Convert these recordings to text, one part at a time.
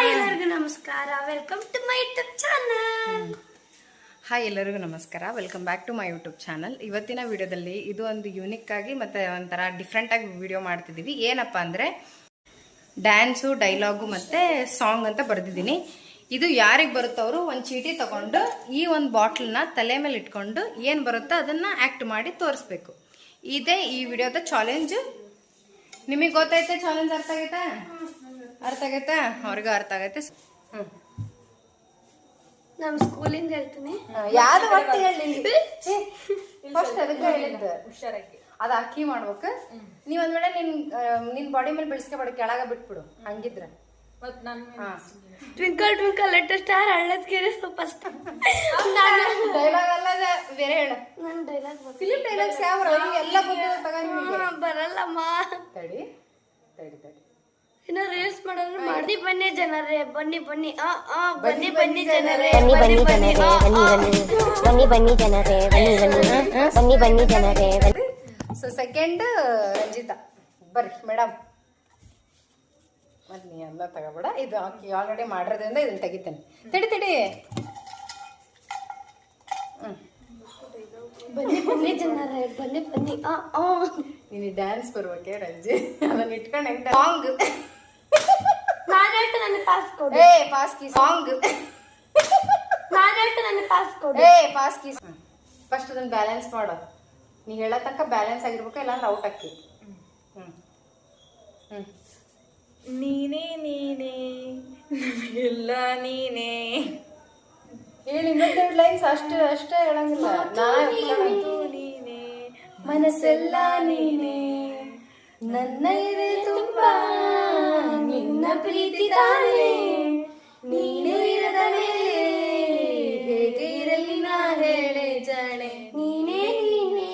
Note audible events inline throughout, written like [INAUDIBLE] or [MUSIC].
Hi ಎಲ್ಲರಿಗೂ ನಮಸ್ಕಾರ. Welcome to my YouTube channel hi ಎಲ್ಲರಿಗೂ ನಮಸ್ಕಾರ. Welcome back to my YouTube channel ಇವತ್ತಿನ ವಿಡಿಯೋದಲ್ಲಿ ಇದು ಒಂದು ಯೂನಿಕ್ ಆಗಿ ಮತ್ತು ಒಂಥರ ಡಿಫ್ರೆಂಟ್ ಆಗಿ ವಿಡಿಯೋ ಮಾಡ್ತಿದ್ದೀವಿ. ಏನಪ್ಪ ಅಂದರೆ ಡ್ಯಾನ್ಸು ಡೈಲಾಗು ಮತ್ತು ಸಾಂಗ್ ಅಂತ ಬರೆದಿದ್ದೀನಿ. ಇದು ಯಾರಿಗೆ ಬರುತ್ತೋ ಅವರು ಒಂದು ಚೀಟಿ ತಗೊಂಡು ಈ ಒಂದು ಬಾಟ್ಲನ್ನ ತಲೆ ಮೇಲೆ ಇಟ್ಕೊಂಡು ಏನು ಬರುತ್ತೋ ಅದನ್ನು ಆ್ಯಕ್ಟ್ ಮಾಡಿ ತೋರಿಸ್ಬೇಕು. ಇದೇ ಈ ವಿಡಿಯೋದ ಚಾಲೆಂಜ್ ನಿಮಗೆ ಗೊತ್ತೈತೆ ಚಾಲೆಂಜ್ ಅರ್ಥ ಆಗೈತಾ? ಅರ್ಥ ಆಗೈತಾ? ಅವ್ರಿಗೂ ಅರ್ಥ ಆಗೈತೆ. ಹ್ಞೂ ನಮ್ಮ ಸ್ಕೂಲಿಂದ ಹೇಳ್ತೀನಿ. ಯಾವ್ದು ಒಟ್ಟು ಹೇಳಿ ಫಸ್ಟ್ ಅದಕ್ಕೆ ಹೇಳಿದ್ದು. ಹುಷಾರಾಗಿ. ಅದ ಅಕ್ಕಿ ಮಾಡ್ಬೇಕು. ನೀವ್ ಒಂದ್ ವೇಳೆ ನಿನ್ ನಿನ್ ಬಾಡಿ ಮೇಲೆ ಬೆಳೆಸ್ಕೊಬೇಡ ಕೆಳಗ ಬಿಟ್ಬಿಡು. ಹಂಗಿದ್ರೆ. ಹಾ. ಟ್ವಿಂಕಲ್ ಟ್ವಿಂಕಲ್ ಲೆಟರ್ ಸ್ಟಾರ್ ಹಳ್ಳದ್ಗೆರೆ ಸ್ವಲ್ಪ ಸ್ಟಾರ್ ಡೈಲಾಗ್ ಅಲ್ಲದ ಬೇರೆ ಹೇಳು. ನನ್ನ ಡೈಲಾಗ್ ಫಿಲಿಂ ಡೈಲಾಗ್ಸ್ ಯಾವ ಎಲ್ಲ ನಿಮ್ಗೆ. ಬರಲ್ಲಮ್ಮ. ತಡಿ ತಡಿ ತಡಿ. ಇನ್ನ ರೀಲ್ಸ್ ಮಾಡೋದ್ರೆ ಮಾಡಿ ಬನ್ನಿ ಜನರೇ ಬನ್ನಿ ಬನ್ನಿ ಆ ಆ ಬನ್ನಿ ಬನ್ನಿ ಜನರೇ ಬನ್ನಿ ಬನ್ನಿ ಬನ್ನಿ ಬನ್ನಿ ಜನರೇ ಬನ್ನಿ ಬನ್ನಿ ಬನ್ನಿ ಬನ್ನಿ ಜನರೇ ಬನ್ನಿ ಬನ್ನಿ ಬನ್ನಿ ಬನ್ನಿ ಜನರೇ ಸೊ ಸೆಕೆಂಡ್ ರಂಜಿತಾ. ಬರ್ರಿ ಮೇಡಮ್ ಬನ್ನಿ ನೀ ಎಲ್ಲ ತಗೋಬೇಡ. ಇದು ಅಕ್ಕಿ ಆಲ್ರೆಡಿ ಮಾಡಿರೋದ್ರಿಂದ ಇದನ್ನ ತೆಗಿತೇನೆ. ತಡಿ ತಡಿ. ಬನ್ನಿ ಬನ್ನಿ ಜನರೇ ಬನ್ನಿ ಬನ್ನಿ ಆ ಆ. ನೀನು ಡ್ಯಾನ್ಸ್ ಬರ್ಬೇಕೆ ರಂಜಿ. ಅದನ್ನ ಇಟ್ಕೊಂಡು ಹೆಂಗೆ ಸಾಂಗ್ ಹೇಳ್ತು ನನಗೆ ಪಾಸ್ ಕೊಡು. ಏ ಪಾಸ್ ಕಿ ಸಾಂಗ್ ನಾನು ಹೇಳ್ತು ನನಗೆ ಪಾಸ್ ಕೊಡು. ಏ ಪಾಸ್ ಕಿ ಫಸ್ಟ್ ಅದನ್ನ ಬ್ಯಾಲೆನ್ಸ್ ಮಾಡು. ನೀ ಹೇಳೋ ತನಕ ಬ್ಯಾಲೆನ್ಸ್ ಆಗಿರ್ಬೇಕು ಇಲ್ಲಾಂದ್ರೆ ಔಟ್ ಆಕ್ಕಿ ಹ್ಮ್. ಹ್ಮ್. ನೀನೇ ನೀನೇ ಎಲ್ಲ ನೀನೇ. ಹೇಳಿ ಇನ್ನೊಂದೆರಡು ಲೈನ್ಸ್ ಅಷ್ಟೇ ಅಷ್ಟೇ ಹೇಳಂಗಿಲ್ಲ. ಅದು ನೀನೇ ಮನಸ್ಸೆಲ್ಲ ನೀನೇ. ನನ್ನ ಇದೆ ತುಂಬಾ ನಿನ್ನ ಪ್ರೀತಿ ತಾನೇ. ನೀನು ಇರದ ಮೇಲೆ ಹೇಗೆ ಇರಲಿ ನಾ ಹೇಳೆ ಜಾಣೆ. ನೀನೇ ನೀನೇ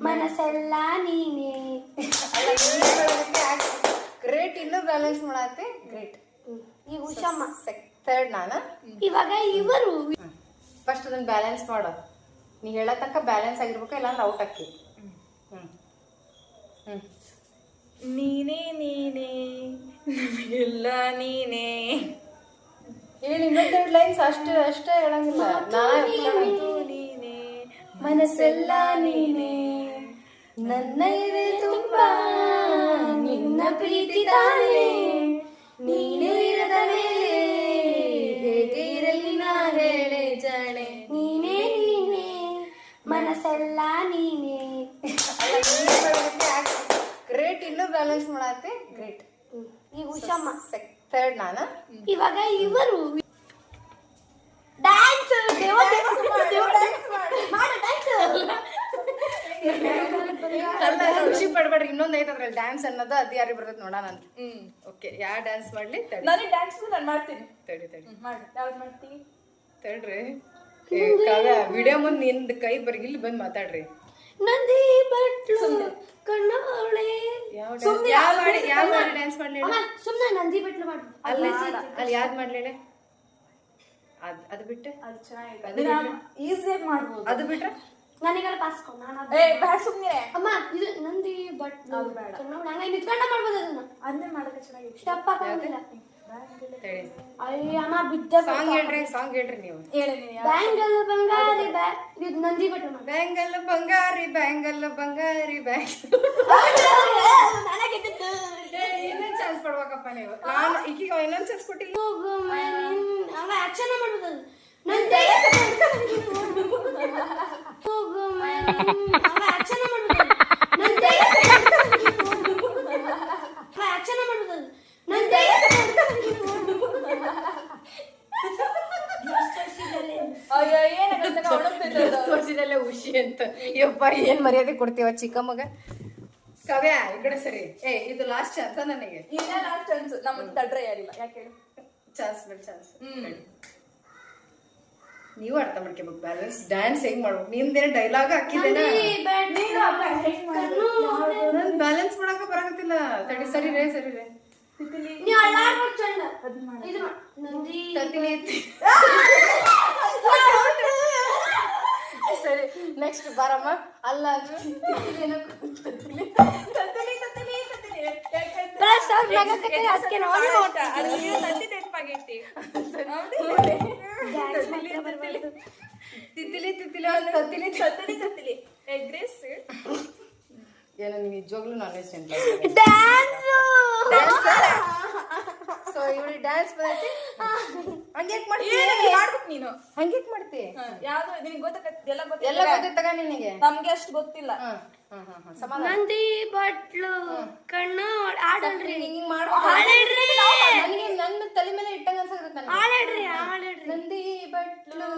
ಮನಸ್ಸೆಲ್ಲ ನೀನೇ. ಗ್ರೇಟ್ ಇನ್ನು ಬ್ಯಾಲೆನ್ಸ್ ಮಾಡತ್ತೆ ಗ್ರೇಟ್ ಈ ಉಷಮ್ಮ. ಥರ್ಡ್ ನಾನ? ಇವಾಗ ಇವರು ಫಸ್ಟ್ ಅದನ್ನ ಬ್ಯಾಲೆನ್ಸ್ ಮಾಡೋ. ನೀ ಹೇಳೋ ತನಕ ಬ್ಯಾಲೆನ್ಸ್ ಆಗಿರ್ಬೇಕು ಇಲ್ಲಾಂದ್ರೆ ಔಟ್ ಹಾಕಿ. ಹ್ಮ್. ಹ್ಮ್. ನೀನೇ ನೀನೇ. ಎಲ್ಲ ನೀನೇ. ಹೇಳಿ ಮತ್ತೆರಡು ಲೈನ್ಸ್ ಅಷ್ಟು ಅಷ್ಟೇ ಹೇಳಂಗಿಲ್ಲ. ನೀನೇ ಮನಸ್ಸೆಲ್ಲ ನೀನೇ. ನನ್ನ ಇದೆ ತುಂಬಾ ನಿನ್ನ ಪ್ರೀತಿ ತಾನೇ. ಉಷಮ್ಮ ಥರ್ಡ್ ನಾನು ಇವಾಗ ಇವರು ಡ್ಯಾನ್ಸ್ ಖುಷಿ ಪಡ್ಬೇಡ್ರಿ ಇನ್ನೊಂದ್ ಐತೆ ಅದ್ರಲ್ಲಿ ಡ್ಯಾನ್ಸ್ ಅನ್ನೋದು ಅದು ಯಾರಿಗೆ ಬರ್ತೈತೆ ನೋಡೋಣ ಅಂತ. ಹ್ಮ್. ಓಕೆ ಯಾ ಡ್ಯಾನ್ಸ್ ಮಾಡ್ಲಿ? ನನಗೆ ಡ್ಯಾನ್ಸ್ ನಾನು ಮಾಡ್ತೀನಿ. ತಡಿ ತಡಿ ಮಾಡಿ. ಯಾವ್ದು ಮಾಡ್ತೀನಿ? ತಡ್ರಿ ವಿಡಿಯೋ ಮುಂದೆ ನಿಂದ ಕೈ ಬರ್ಗಿಲ್ ಇಲ್ಲಿ ಬಂದ್ ಮಾತಾಡ್ರಿ. ನಂದಿ ಬಟ್ಲು ಕಣ್ಣವಳೆ. ಸುಮ್ನೆ ಯಾವ ಮಾಡಿ ಯಾವ ಮಾಡಿ ಡ್ಯಾನ್ಸ್ ಮಾಡ್ಲಿ ಸುಮ್ನೆ ನಂದಿ ಬಟ್ಲು ಮಾಡು. ಅಲ್ಲಿ ಅಲ್ಲಿ ಯಾವ್ದು ಮಾಡ್ಲಿ ಅದು ಅದ್ ಬಿಟ್ಟು? ಅದು ಚೆನ್ನಾಗಿ ಈಸಿಯಾಗಿ ಮಾಡ್ಬೋದು. ಅದು ಬಿಟ್ರೆ? ನನಗೆಲ್ಲ ಪಾಸ್ಕೊ ನಾನು ಏ ಬೇಡ ಸುಮ್ಮನೆ ಅಮ್ಮ ಇದು ನಂದಿ ಬಟ್ಲು ನಾವು ಹಂಗ ನಿಂತ್ಕೊಂಡ ಮಾಡ್ಬೋದು ಅದನ್ನ. ಅದನ್ನೇ ಮಾಡೋಕೆ ಚೆನ್ನಾಗಿ ಸ್ಟೆಪ್ ಹಾಕೋದಿಲ್ಲ ತಡಿ ಅಯ್ಯ ಅಮ್ಮ ಬಿದ್ದ ಸಾಂಗ್ ಹೇಳ್ರಿ ಸಾಂಗ್ ಹೇಳ್ರಿ ನೀವು ಹೇಳಿ ನೀನು ಯಾವ- ಬ್ಯಾಂಗಲ್ ಬಂಗಾರಿ ಬ್ಯಾ ಇದು ನಂದಿ ಬಟ್ಲು ಮಾಡು ಬ್ಯಾಂಗಲ್ ಬಂಗಾರಿ ಬ್ಯಾಂಗಲ್ ಬಂಗಾರಿ ಬ್ಯಾಂಗ್ ಇನ್ನೊಂದ್ ಚಾನ್ಸ್ ಕೊಡ್ಬೇಕಪ್ಪ ನೀವು ನಾನು ಈಗೀಗ ಇನ್ನೊಂದ್ ಚಾನ್ಸ್ ಕೊಟ್ಟಿಲ್ಲ ಹೋಗುಮೆ ನಿನ್- ಹಂಗ ಆಕ್ಷನ್ ಮಾಡ್ಬೋದು ಯಪ್ಪ ಏನ್ ಮರ್ಯಾದೆ ಕೊಡ್ತೀವ ಚಿಕ್ಕ ಮಗ? ಕಾವ್ಯ ಈ ಕಡೆ ಸರಿ. ಏ ಇದು ಲಾಸ್ಟ್ ಚಾನ್ಸ್ ನನಗೆ? ಇಲ್ಲ ಲಾಸ್ಟ್ ಚಾನ್ಸ್ ನಮ್ಮ ತಡ್ರೆ ಯಾರಿಲ್ಲ. ಯಾಕೆ ಹೇಳು? ಚಾನ್ಸ್ ಬಿಡ್ ಚಾನ್ಸ್ ನೀವು ಅರ್ಥ ಮಾಡ್ಕೋಬೇಕು ಬ್ಯಾಲೆನ್ಸ್ ಡ್ಯಾನ್ಸ್ ಹೆಂಗ್ ಮಾಡ್ಬೇಕು? ನಿಮ್ದೇನ ಡೈಲಾಗ್ ಹಾಕಿದ್ದೇನೆ? ನನ್ ಬ್ಯಾಲೆನ್ಸ್ ಮಾಡಕ ಬರಾಕತ್ತಿಲ್ಲ. ತಡಿ ಸರಿ ರೇ ಸರಿ ರೇ. ನಂದಿ [LAUGHS] ಸರಿ ನೆಕ್ಸ್ಟ್ ಬಾರಮ್ಮ. ಅಲ್ಲ ತಿತ್ತಿಲಿ ತಿತ್ತಿಲಿ ತತ್ತಿಲಿ ತತ್ತಿಲಿ ತತ್ತಿಲಿ ಎಗ್ ರೈಸ್ ಏನೋ ನಿಮ್ಗೆ ನಿಜವಾಗ್ಲೂ ನಾನ್ ವೆಜ್ ಸೊ ಇವಳಿಗೆ ಡ್ಯಾನ್ಸ್ ಬರ್ತೈತಿ. ಹಂಗ್ಯಾಕ್ ಮಾಡ್ತಿ ಮಾಡ್ಬೇಕು ನೀನು. ಹಂಗ್ಯಾಕ್ ಮಾಡ್ತಿ ಯಾವ್ದು ನಿನಗೆ ಗೊತ್ತಾಗತ್ತೆ ಎಲ್ಲ ಗೊತ್ತೈತಗ ನಿನಗೆ? ನಮ್ಗೆ ಅಷ್ಟು ಗೊತ್ತಿಲ್ಲ. ಹಾ ಹಾ ಹಾ ಹಾ ನಂದಿ ಬಟ್ಲು ಕಣ್ಣು ಆಡಲ್ರಿ ಹಿಂಗ್ ಮಾಡ್ಬೇಕು ಹಾಡೇಡ್ರಿ ನನಗೆ ನನ್ನ ತಲೆ ಮೇಲೆ ಇಟ್ಟಂಗ ಅನ್ಸಕತ್ತ ನನಗೆ. ಹಾಡೇಡ್ರಿ ಹಾಡೇಡ್ರಿ ನಂದಿ ಬಟ್ಲು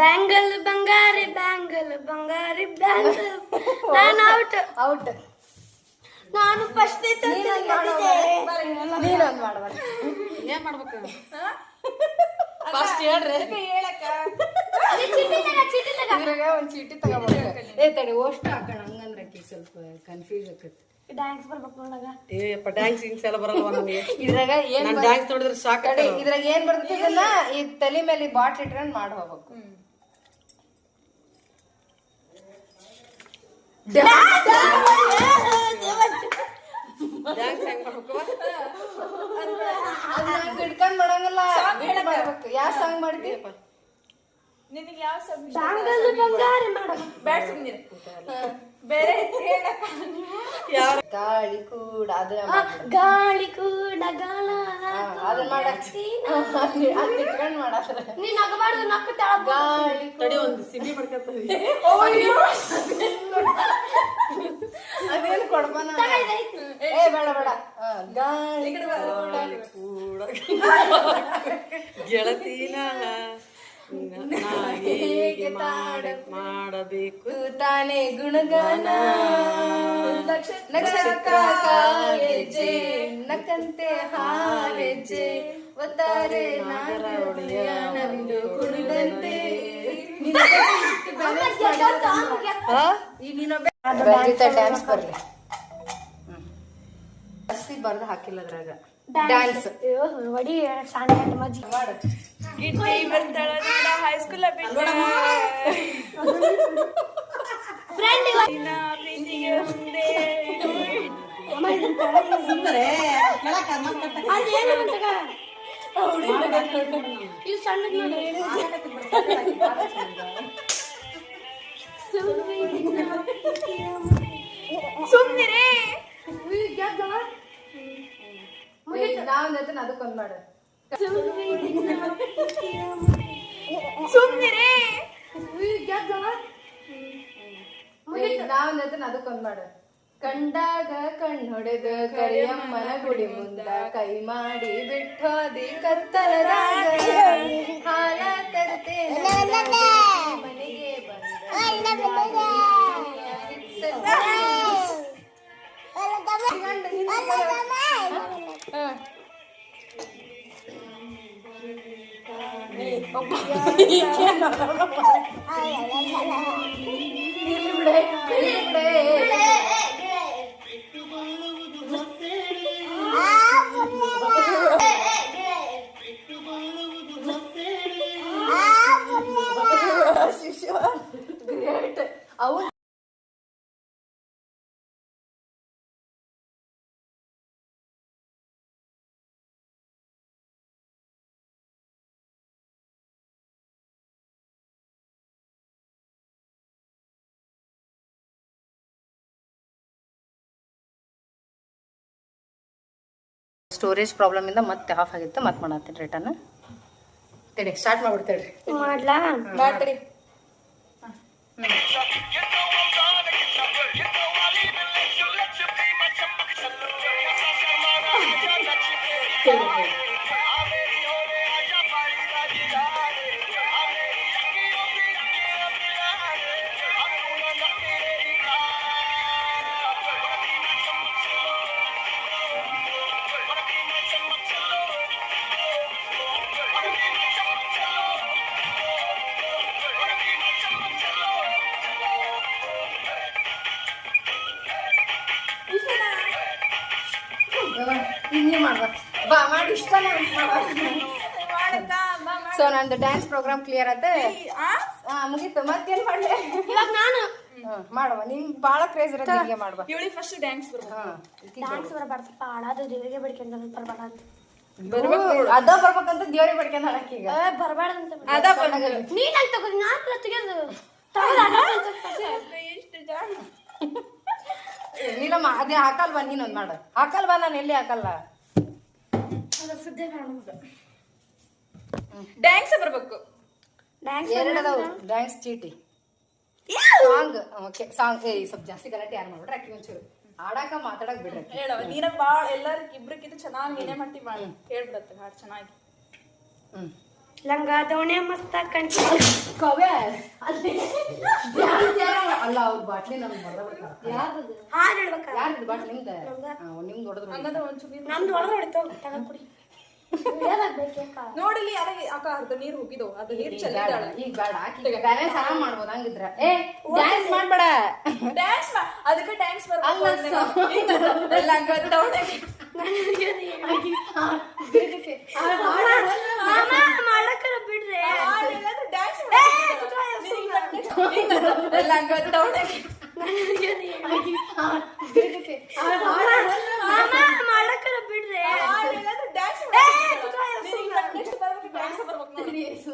ಬ್ಯಾಂಗಲ್ ಬಂಗಾರಿ ಬ್ಯಾಂಗಲ್ ಬಂಗಾರಿ ಬ್ಯಾಂಗಲ್. ನಾನು ಔಟ್ ಔಟ್ ನಾನು ಫಸ್ಟ್ ನೀನೊಂದ್ ಮಾಡುವ ಏನ್ ಮಾಡ್ಬೇಕು? ಹೇಳಕ್ಕ? ಇದ್ರಾಗ ಒಂದ್ ಚೀಟಿ ತಗೋಬೇಕು ಏ ತಡಿ ಓಷ್ಟು ಹಾಕೋಣ. ಹಂಗಂದ್ರೆ ಸ್ವಲ್ಪ ಕನ್ಫ್ಯೂಸ್ ಆಕೈತಿ. ಡ್ಯಾನ್ಸ್ ಬರ್ಬೇಕು ನೋಡಾಗ. ಏಪ್ಪ ಡ್ಯಾನ್ಸ್ ಹಿಂಗ್ಸ್ ಎಲ್ಲ ಬರಲ್ವಾ ನನಗೆ ಇದ್ರಾಗ ಏನ್ ನಾನು ಡ್ಯಾನ್ಸ್ ನೋಡಿದ್ರೆ ಸಾಕು ಇದ್ರಾಗ ಏನ್ ಬರ್ತೈತಿ ಇದನ್ನ ಈ ತಲೆ ಮೇಲೆ ಬಾಟ್ಲ್ ಇಟ್ಕೊಂಡ್ ಮಾಡಿ ಹೋಗ್ಬೇಕು. ಡ್ಯಾನ್ಸ್ ಹೆಂಗ್ ಮಾಡ್ಬೇಕು ಅದ್ನ ಹಿಡ್ಕೊಂಡ್ ಮಾಡಂಗಿಲ್ಲ ಬಿಟ್ ಮಾಡ್ಬೇಕು. ಯಾವ ಸಾಂಗ್ ಮಾಡ್ತಿ? ನಿನಗೆ ಯಾವ ಸಾಂಗ್ ಬಂಗಾರಿ ಬ್ಯಾಡ್ ಬೇರೆ ಗಾಳಿ ಕೂಡ ಅದು ಗಾಳಿ ಕೂಡ ಗಾಳ. ಅದನ್ನ ಮಾಡ. ಅದ್ ಇಟ್ಕೊಂಡ್ ಮಾಡಾತ್ರ ನೀನ್ ನಗಬಾರ್ದು ನಕ್ಕ ತೆಳ ಗಾಳಿ ತಡಿ ಒಂದು ಸಿಬ್ಬಿ ಮಾಡ್ಕೊತೀವಿ ಅದೇನು ಕೊಡ್ಬಾನ ಏ ಬೇಡ ಬೇಡ. ಗಾಳಿ ಕೂಡ. ಗೆಳತಿನ. [LAUGHS] ಹೇಗೆ ತಾಡ ಮಾಡಬೇಕು? ತಾನೇ ಗುಣಗಾನ. ನಕ್ಷತ್ರ ಕಾಗೆಜ್ಜೆ ನಕ್ಕಂತೆ ಹಾಲೆಜ್ಜೆ ಒತ್ತಾರೆ ನಾಗರೊಡೆಯ ನವಿಲು ಕುಣಿದಂತೆ. [LAUGHS] ಡ್ಯಾನ್ಸ್ ಬರ್ಲಿ. ಬರ್ದು ಹಾಕಿಲ್ಲ ಅದ್ರಾಗ. ಡ್ಯಾನ್ಸ್ ವಡಿ ಶಾನೆ ಮಜ್ಜಿ ಮಾಡು ಗಿಟ್ಟಿ ಬರ್ತಾಳ ನೋಡ ಹೈಸ್ಕೂಲ್ ಪ್ರೀತಿಗೆ ಮುಂದೆ ಸಣ್ಣ ಸುಮ್ನಿರೇ. ನಾವ್ ಅದಕ್ಕೊಂದ್ ಮಾಡು. ಸುಮ್ನಿರೇ. ನಾವ್ ಅದಕ್ಕೊಂದ್ ಮಾಡು. ಕಂಡಾಗ ಕಣ್ಣೊಡೆದ ಕರಿಯಮ್ಮನ ಗುಡಿ ಮುಂದ ಕೈ ಮಾಡಿ ಬಿಟ್ಟೋದಿ ಕತ್ತಲದಾಗ. ಹಾಲ ತರತೆ ಮನೆಗೆ ಬಂದ bông bông [LAUGHS] đi kia storage problem ಇಂದ ಮತ್ತೆ ಆಫ್ ಆಗಿತ್ತು. ಮತ್ತೆ ಮಾಡತ್ತೀನಿ ರಿಟರ್ನ್ ತಡಿ ಸ್ಟಾರ್ಟ್ ಮಾಡ್ಬಿಡ್ತೇಳಿ ಮಾಡ್ಲಾ? ಮಾಡ್ರಿ Thank you. ಹಿಂಗೆ ಮಾಡ್ಬೇಕು. ಬಾ ಮಾಡಿ ಇಷ್ಟ ಸೊ ನಂದು ಡ್ಯಾನ್ಸ್ ಪ್ರೋಗ್ರಾಮ್ ಕ್ಲಿಯರ್ ಆಯ್ತೆ ಮುಗಿತು. ಮತ್ತೇನ್ ಮಾಡ್ಲಿ? ಇವಾಗ ನಾನು. ಮಾಡುವ. ನಿನ್ ಬಾಳ ಕ್ರೇಜ್ ಇರೋದು ಹಿಂಗೆ ಮಾಡುವ. ಇವಳಿ ಫಸ್ಟ್ ಡ್ಯಾನ್ಸ್ ದೇವರಿಗೆ ಬೇಡ್ಕೊಂಡು ಅಂತ. ಅದ ಬರ್ಬೇಕಂತ ದೇವ್ರಿಗೆ ಬಡ್ಕೊಂಡ್ ಹಾಕಿ ಈಗ. ಬರಬಾರ್ದು ಅಂತ ಅದ ನೀನ್ ಅಂತ ತಗೋ ನಾನು ತೆಗೆದು. ಎಷ್ಟು ಜಾಣ ನೀನಮ್ಮ ಅದೇ ಹಾಕಲ್ವಾ ನೀನೊಂದು ಮಾಡು. ಹಾಕಲ್ವಾ ನಾನು ಎಲ್ಲಿ ಹಾಕಲ್ಲ? ಡ್ಯಾನ್ಸ್ ಬರ್ಬೇಕು. ಡ್ಯಾನ್ಸ್ ಎರಡದವು ಡ್ಯಾನ್ಸ್ ಚೀಟಿ. ಸಾಂಗ್ ಓಕೆ ಸಾಂಗ್ ಏ ಸ್ವಲ್ಪ ಜಾಸ್ತಿ ಗಲಾಟೆ ಯಾರು ಮಾಡ್ಬಿಡ್ರಿ ಅಕ್ಕಿ ಒಂಚೂರು. ಆಡಾಕ ಮಾತಾಡಕ್ ಬಿಡ್ರಿ. ಹೇಳವ ನೀನ ಬಾಳ ಎಲ್ಲಾರ್ ಇಬ್ರಿಗಿಂತ ಚೆನ್ನಾಗಿ ನೀನೇ ಮಾಡ್ತಿ ಮಾಡಿ. ಹೇಳ್ಬಿಡತ್ತೆ ಹಾಡು ಚೆನ್ನಾಗಿ. ಹ್ಮ್. ಲಂಗ ದೋಣೆ ಮಸ್ತ ಕಣ್ ಕವ್ಯ ಡ್ಯಾನ್ಸ್ ಯಾರೋ ಮಾ- ಅಲ್ಲ ಅವ್ರ ಬಾಟ್ಲಿ ನಮ್ಗೆ ಬರ್ದ ಹಾಡು ಹೇಳ್ಬೇಕ ಯಾರು ಬಾಟ್ಲಿ ನಿಮ್ದ ನಿಮ್ದು ಹೊಡೆದ್ರು ಹಂಗಂದ್ರೆ ಒಂಚೂರು ನಮ್ದು ಒಳಗೆ ಹೊಡಿತು ತಗೊಂಡ್ ಕುಡಿ ನೋಡಿಲಿ ಅಕ್ಕ ಅರ್ಧ ನೀರು ಹೋಗಿದವು ಅದು ನೀರು ಚೆಲ್ಲಿದಾಳ ಈಗ ಬೇಡ ಆಕಿ ಬ್ಯಾಲೆನ್ಸ್ ಆರಾಮ್ ಮಾಡ್ಬೋದು ಹಂಗಿದ್ರ ಏ ಡ್ಯಾನ್ಸ್ ಮಾಡ್ಬೇಡ ಡ್ಯಾನ್ಸ್ ಅದಕ್ಕೆ ಡ್ಯಾನ್ಸ್ ಬರಲ್ಲ ಎಲ್ಲ ಮಾಮ ಮಾಡಕ್ಕರ ಬಿಡ್ರಿ ಡ್ಯಾನ್ಸ್ ಎಲ್ಲ ಹಂಗ ಮಾಮ ಮಾಡಕ್ಕರ ಬಿಡ್ರಿ ಡ್ಯಾನ್ಸ್ ಡ್ಯಾನ್ಸ್ ಬರ್ಬೇಕು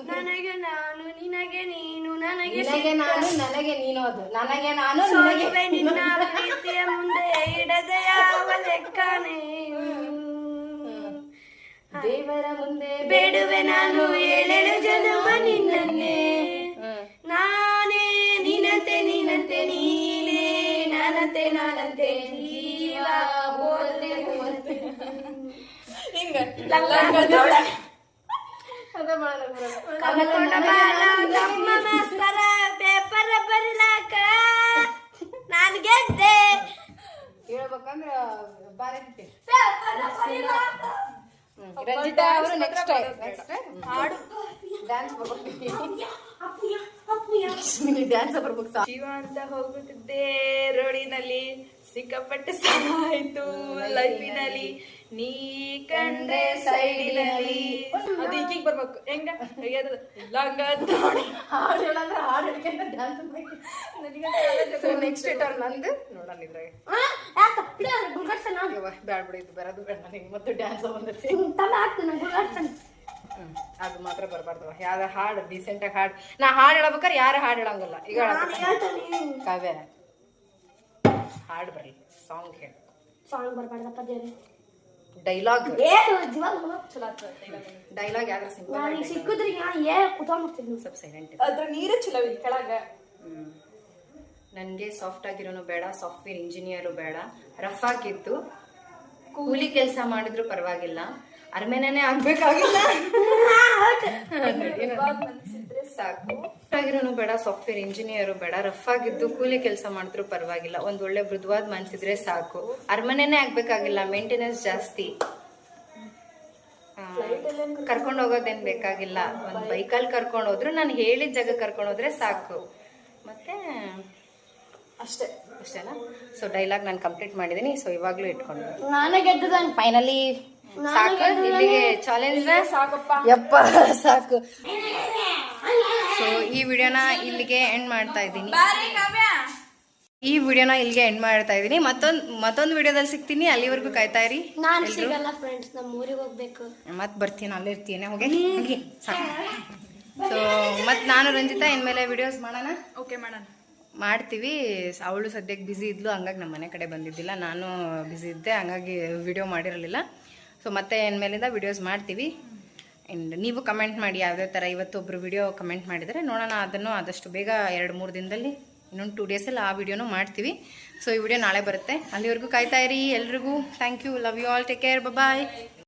ನನಗೆ ನಾನು ನಿನಗೆ ನೀನು ನನಗೆ ನಿನಗೆ ನಾನು ನನಗೆ ನೀನು ಅದು. ನನಗೆ ನಾನು ನಿನಗೆ. ನಿನ್ನ ಪ್ರೀತಿಯ ಮುಂದೆ ಇಡದೆ ಯಾವ ಲೆಕ್ಕನೇ ದೇವರ ಮುಂದೆ ಬೇಡುವೆ ನಾನು ಏಳೆಳು ಜನ್ಮ ನಿನ್ನನ್ನೇ. ಪೇಪರ್ ಬರಿಲಾಕ ನಾನ್ ಗೆದ್ದೆ. ಹೇಳ್ಬೇಕಂದ್ರ ಬಾರಿ. ರಂಜಿತಾ ಅವರು ನೆಕ್ಸ್ಟ್ ಹಾಡು. ಡ್ಯಾನ್ಸ್ ಬರ್ಬೇಕು. ಡ್ಯಾನ್ಸ್ ಬರ್ಬೇಕು. ಜೀವ ಅಂತ ಹೋಗುತ್ತಿದ್ದೆ ರೋಡಿನಲ್ಲಿ. ಸಿಕ್ಕಾಪಟ್ಟೆ ಸಾಯ್ತು ಲೈಫಿನಲ್ಲಿ ನೀ ಕಂಡ್ರೆ ಸೈಡಿನಲ್ಲಿ ಅದು ಈಗೀಗ ಬರ್ಬೇಕು. ಹೆಂಗ? ಲಂಗ ಹಾಡು ಹೇಳಂದ್ರೆ ಹಾಡು ಡ್ಯಾನ್ಸ್ ನೆಕ್ಸ್ಟ್ ಟರ್ನ್ ನಂದು. ನೋಡೋಣ ಇದ್ರಾಗ. ಬ್ಯಾಡ ಬಿಡು ಇದು ಬರೋದು ಬೇಡ. ನನಗೆ ಮತ್ತೆ ಡ್ಯಾನ್ಸ್ ಬಂದೈತಿ. ಅದು ಮಾತ್ರ ಬರಬಾರ್ದು. ಯಾವ್ದು ಹಾಡು ಡೀಸೆಂಟ್ ಆಗಿ ಹಾಡು. ನಾ ಹಾಡು ಹೇಳ್ಬೇಕಾರೆ ಯಾರು ಹಾಡು ಹೇಳಂಗಿಲ್ಲ. ಈಗ ಕಾವ್ಯ ಹಾಡು ಬರಲಿ ಸಾಂಗ್ ಹೇಳಿ. ಸಾಂಗ್ ಬರ್ಬಾರ್ದಪ್ಪ ದೇವ್ರಿ. ಡೈಲಾಗ್ ಏನು ಜೀವ ಚಲೋ ಡೈಲಾಗ್ ಯಾವ್ದು ಸಿಂಪಲ್ ನಾನು ಸಿಕ್ಕಿದ್ರಿ ಏ ಕುತ್ಕೊಂಡ್ಬಿಡ್ತೀನಿ ಸ್ವಲ್ಪ ಸೈಲೆಂಟ್ ಅದ್ರ ನೀರು ಚಲೋ ಇಲ್ಲಿ ಕೆಳಗ. ನನಗೆ ಸಾಫ್ಟ್ ಆಗಿರೋನು ಬೇಡ ಸಾಫ್ಟ್ವೇರ್ ಇಂಜಿನಿಯರು ಬೇಡ. ರಫ್ ಆಗಿತ್ತು. ಕೂಲಿ ಕೆಲಸ ಮಾಡಿದ್ರು ಪರವಾಗಿಲ್ಲ. ಅರ್ಮೇನೇ ಆಗ್ಬೇಕಾಗಿಲ್ಲ. ಸಾಕು. ಆಗಿರೋನು ಬೇಡ ಸಾಫ್ಟ್ವೇರ್ ಇಂಜಿನಿಯರು ಬೇಡ ರಫ್ ಆಗಿದ್ದು ಕೂಲಿ ಕೆಲಸ ಮಾಡಿದ್ರು ಪರವಾಗಿಲ್ಲ. ಒಂದ್ ಒಳ್ಳೆ ಮೃದುವಾದ ಮನ್ಸಿದ್ರೆ ಸಾಕು. ಅರಮನೆನೇ ಆಗ್ಬೇಕಾಗಿಲ್ಲ ಮೇಂಟೆನೆನ್ಸ್ ಜಾಸ್ತಿ. ಕರ್ಕೊಂಡು ಹೋಗೋದೇನ್ ಬೇಕಾಗಿಲ್ಲ. ಒಂದ್ ಬೈಕಲ್ಲಿ ಕರ್ಕೊಂಡು ಹೋದ್ರು ನಾನು ಹೇಳಿದ ಜಾಗ ಕರ್ಕೊಂಡು ಹೋದ್ರೆ ಸಾಕು. ಮತ್ತೆ ಅಷ್ಟೇ. ಅಷ್ಟೇನಾ? ಸೊ ಡೈಲಾಗ್ ನಾನು ಕಂಪ್ಲೀಟ್ ಮಾಡಿದ್ದೀನಿ ಸೊ ಇವಾಗ್ಲೂ ಇಟ್ಕೊಂಡು. ನಾನೇ ಗೆದ್ದು ಫೈನಲಿ ಸಾಕು ಇಲ್ಲಿಗೆ ಚಾಲೆಂಜ್ ಸಾಕಪ್ಪ. ಯಪ್ಪ ಸಾಕು. ಸೊ ಈ ವಿಡಿಯೋನ ಇಲ್ಲಿಗೆ ಎಂಡ್ ಮಾಡ್ತಾ ಇದ್ದೀನಿ. ಈ ವಿಡಿಯೋನ ಇಲ್ಲಿಗೆ ಎಂಡ್ ಮಾಡ್ತಾ ಇದ್ದೀನಿ. ಮತ್ತೊಂದು ಮತ್ತೊಂದು ವಿಡಿಯೋದಲ್ಲಿ ಸಿಗ್ತೀನಿ. ಅಲ್ಲಿವರೆಗೂ ಕಾಯ್ತಾ ಇರಿ. ನಾನು ಸಿಗಲ್ಲ ಫ್ರೆಂಡ್ಸ್ ನಮ್ಮ ಊರಿಗೆ ಹೋಗ್ಬೇಕು. ಮತ್ತೆ ಬರ್ತೀನಿ ಅಲ್ಲಿರ್ತೀನಿ ಹೋಗಿ? ಹೋಗಿ. ಸಾಕು. ಸೊ ಮತ್ತೆ ನಾನು ರಂಜಿತಾ ಇನ್ಮೇಲೆ ವಿಡಿಯೋಸ್ ಮಾಡೋಣ? ಓಕೆ ಮಾಡೋಣ. ಮಾಡ್ತೀವಿ. ಅವಳು ಸದ್ಯಕ್ಕೆ ಬ್ಯುಸಿ ಇದ್ಲು ಹಂಗಾಗಿ ನಮ್ಮ ಮನೆ ಕಡೆ ಬಂದಿದ್ದಿಲ್ಲ. ನಾನು ಬ್ಯುಸಿ ಇದ್ದೆ ಹಂಗಾಗಿ ವಿಡಿಯೋ ಮಾಡಿರಲಿಲ್ಲ. ಸೊ ಮತ್ತೆ ಇನ್ಮೇಲಿಂದ ವಿಡಿಯೋಸ್ ಮಾಡ್ತೀವಿ. ಆ್ಯಂಡ್ ನೀವು ಕಮೆಂಟ್ ಮಾಡಿ ಯಾವುದೇ ಥರ ಇವತ್ತೊಬ್ರು ವಿಡಿಯೋ ಕಮೆಂಟ್ ಮಾಡಿದರೆ ನೋಡೋಣ, ಅದನ್ನು ಆದಷ್ಟು ಬೇಗ ಎರಡು ಮೂರು ದಿನದಲ್ಲಿ, ಇನ್ನೊಂದು ಟೂ ಡೇಸಲ್ಲಿ ಆ ವಿಡಿಯೋನು ಮಾಡ್ತೀವಿ. ಸೊ ಈ ವಿಡಿಯೋ ನಾಳೆ ಬರುತ್ತೆ. ಅಲ್ಲಿವರೆಗೂ ಕಾಯ್ತಾ ಇರಿ ಎಲ್ರಿಗೂ. Thank you love you all take care bye